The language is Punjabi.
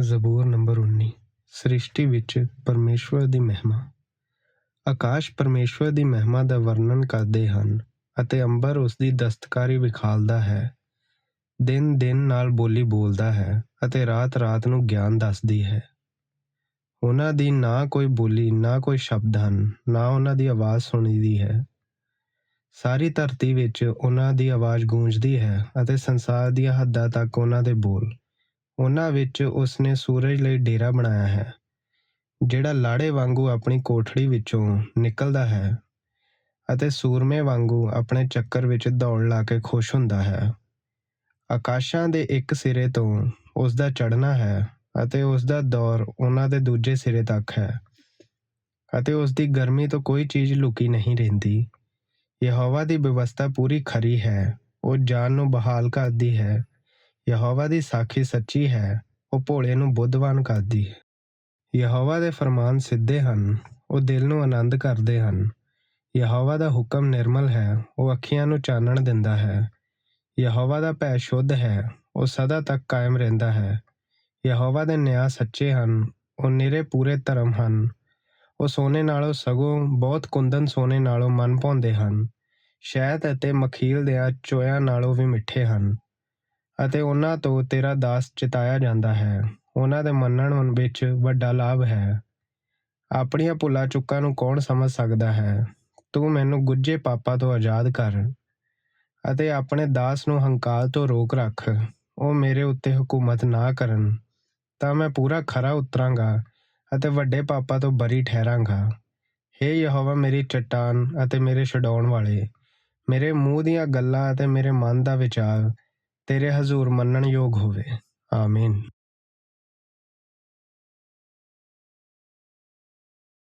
ਜ਼ਬੂਰ ਨੰਬਰ 19 ਸ੍ਰਿਸ਼ਟੀ ਵਿੱਚ ਪਰਮੇਸ਼ਵਰ ਦੀ ਮਹਿਮਾ। ਆਕਾਸ਼ ਪਰਮੇਸ਼ਵਰ ਦੀ ਮਹਿਮਾ ਦਾ ਵਰਣਨ ਕਰਦੇ ਹਨ ਅਤੇ ਅੰਬਰ ਉਸ ਦੀ ਦਸਤਕਾਰੀ ਵਿਖਾਲਦਾ ਹੈ। ਦਿਨ ਦਿਨ ਨਾਲ ਬੋਲੀ ਬੋਲਦਾ ਹੈ ਅਤੇ ਰਾਤ ਰਾਤ ਨੂੰ ਗਿਆਨ ਦੱਸਦੀ ਹੈ। ਉਹਨਾਂ ਦੀ ਨਾ ਕੋਈ ਬੋਲੀ, ਨਾ ਕੋਈ ਸ਼ਬਦ ਹਨ, ਨਾ ਉਹਨਾਂ ਦੀ ਆਵਾਜ਼ ਸੁਣੀਦੀ ਹੈ। ਸਾਰੀ ਧਰਤੀ ਵਿੱਚ ਉਹਨਾਂ ਦੀ ਆਵਾਜ਼ ਗੂੰਜਦੀ ਹੈ ਅਤੇ ਸੰਸਾਰ ਦੀਆਂ ਹੱਦਾਂ ਤੱਕ ਉਹਨਾਂ ਦੇ ਬੋਲ ਉਹਨਾਂ ਵਿੱਚ ਉਸ ਨੇ ਸੂਰਜ ਲਈ ਡੇਰਾ ਬਣਾਇਆ ਹੈ, ਜਿਹੜਾ ਲਾੜੇ ਵਾਂਗੂ ਆਪਣੀ ਕੋਠੜੀ ਵਿੱਚੋਂ ਨਿਕਲਦਾ ਹੈ ਅਤੇ ਸੂਰਮੇ ਵਾਂਗੂ ਆਪਣੇ ਚੱਕਰ ਵਿੱਚ ਦੌੜ ਲਾ ਕੇ ਖੁਸ਼ ਹੁੰਦਾ ਹੈ। ਆਕਾਸ਼ਾਂ ਦੇ ਇੱਕ ਸਿਰੇ ਤੋਂ ਉਸ ਦਾ ਚੜ੍ਹਨਾ ਹੈ ਅਤੇ ਉਸ ਦਾ ਦੌਰ ਉਹਨਾਂ ਦੇ ਦੂਜੇ ਸਿਰੇ ਤੱਕ ਹੈ ਅਤੇ ਉਸ ਦੀ ਗਰਮੀ ਤੋਂ ਕੋਈ ਚੀਜ਼ ਲੁਕੀ ਨਹੀਂ ਰਹਿੰਦੀ। ਯਹੋਵਾ ਦੀ ਵਿਵਸਥਾ ਪੂਰੀ ਖਰੀ ਹੈ, ਉਹ ਜਾਨ ਨੂੰ ਬਹਾਲ ਕਰਦੀ ਹੈ ਯਹੋਵਾ ਦੀ ਸਾਖੀ ਸੱਚੀ ਹੈ, ਉਹ ਭੋਲੇ ਨੂੰ ਬੁੱਧਵਾਨ ਕਰਦੀ ਹੈ। ਯਹੋਵਾ ਦੇ ਫਰਮਾਨ ਸਿੱਧੇ ਹਨ, ਉਹ ਦਿਲ ਨੂੰ ਆਨੰਦ ਕਰਦੇ ਹਨ। ਯਹੋਵਾ ਦਾ ਹੁਕਮ ਨਿਰਮਲ ਹੈ, ਉਹ ਅੱਖੀਆਂ ਨੂੰ ਚਾਨਣ ਦਿੰਦਾ ਹੈ। ਯਹੋਵਾ ਦਾ ਭੈ ਸ਼ੁੱਧ ਹੈ, ਉਹ ਸਦਾ ਤੱਕ ਕਾਇਮ ਰਹਿੰਦਾ ਹੈ। ਯਹੋਵਾ ਦੇ ਨਿਆਂ ਸੱਚੇ ਹਨ, ਉਹ ਨਿਰੇ ਪੂਰੇ ਧਰਮ ਹਨ। ਉਹ ਸੋਨੇ ਨਾਲੋਂ ਸਗੋਂ ਬਹੁਤ ਕੁੰਦਨ ਸੋਨੇ ਨਾਲੋਂ ਮਨ ਭਾਉਂਦੇ ਹਨ। ਸ਼ਹਿਦ ਅਤੇ ਮਖੀਲ ਦੇ ਚੋਇਆਂ ਨਾਲੋਂ ਵੀ ਮਿੱਠੇ ਹਨ। ਅਤੇ ਉਹਨਾਂ ਤੋਂ ਤੇਰਾ ਦਾਸ ਚਿਤਾਇਆ ਜਾਂਦਾ ਹੈ। ਉਹਨਾਂ ਦੇ ਮੰਨਣ ਵਿੱਚ ਵੱਡਾ ਲਾਭ ਹੈ। ਆਪਣੀਆਂ ਭੁੱਲਾਂ ਚੁੱਕਾਂ ਨੂੰ ਕੌਣ ਸਮਝ ਸਕਦਾ ਹੈ? ਤੂੰ ਮੈਨੂੰ ਗੁੱਝੇ ਪਾਪਾਂ ਤੋਂ ਆਜ਼ਾਦ ਕਰ ਅਤੇ ਆਪਣੇ ਦਾਸ ਨੂੰ ਹੰਕਾਰ ਤੋਂ ਰੋਕ ਰੱਖ। ਉਹ ਮੇਰੇ ਉੱਤੇ ਹਕੂਮਤ ਨਾ ਕਰਨ, ਤਾਂ ਮੈਂ ਪੂਰਾ ਖਰਾ ਉਤਰਾਂਗਾ ਅਤੇ ਵੱਡੇ ਪਾਪਾਂ ਤੋਂ ਬਰੀ ਠਹਿਰਾਂਗਾ। हे ਯਹੋਵਾ ਮੇਰੀ ਚਟਾਨ ਅਤੇ ਮੇਰੇ ਛਡਾਉਣ ਵਾਲੇ, ਮੇਰੇ ਮੂੰਹ ਦੀਆਂ ਗੱਲਾਂ ਅਤੇ ਮੇਰੇ ਮਨ ਦਾ ਵਿਚਾਰ ਤੇਰੇ ਹਜ਼ੂਰ ਮੰਨਣ ਯੋਗ ਹੋਵੇ। ਆਮੀਨ।